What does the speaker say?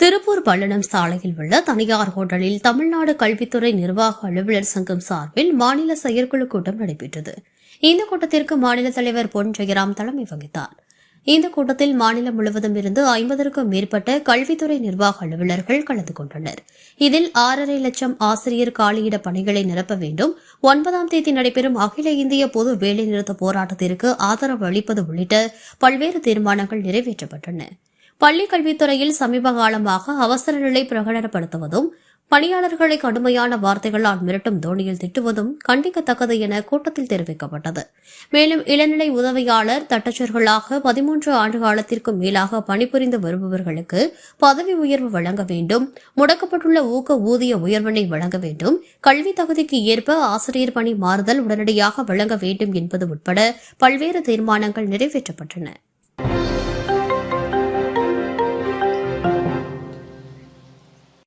திருப்பூர் பள்ளனம் சாலையில் உள்ள தனியார் ஹோட்டலில் தமிழ்நாடு கல்வித்துறை நிர்வாக அலுவலர் சங்கம் சார்பில் மாநில செயற்குழு கூட்டம் நடைபெற்றது. இந்த கூட்டத்திற்கு மாநில தலைவர் பொன் ஜெயராம் தலைமை வகித்தார். இந்த கூட்டத்தில் மாநிலம் முழுவதும் இருந்து ஐம்பதற்கும் மேற்பட்ட கல்வித்துறை நிர்வாக அலுவலர்கள் கலந்து கொண்டனர். இதில் ஆறரை லட்சம் ஆசிரியர் காலியிட பணிகளை நிரப்ப வேண்டும். ஒன்பதாம் தேதி நடைபெறும் அகில இந்திய பொது வேலைநிறுத்த போராட்டத்திற்கு ஆதரவு அளிப்பது உள்ளிட்ட பல்வேறு தீர்மானங்கள் நிறைவேற்றப்பட்டன. பள்ளி கல்வித்துறையில் சமீப காலமாக அவசர நிலை பிரகடனப்படுத்துவதும் பணியாளர்களை கடுமையான வார்த்தைகளால் மிரட்டும் தோணியில் திட்டுவதும் கண்டிக்கத்தக்கது என கூட்டத்தில் தெரிவிக்கப்பட்டது. மேலும் இளநிலை உதவியாளர் தட்டச்சர்களாக பதிமூன்று ஆண்டு காலத்திற்கும் மேலாக பணிபுரிந்து வருபவர்களுக்கு பதவி உயர்வு வழங்க வேண்டும் முடக்கப்பட்டுள்ள ஊக்க ஊதிய உயர்வினை வழங்க வேண்டும் கல்வி தகுதிக்கு ஏற்ப ஆசிரியர் பணி மாறுதல் உடனடியாக வழங்க வேண்டும் என்பது உட்பட பல்வேறு தீர்மானங்கள் நிறைவேற்றப்பட்டன.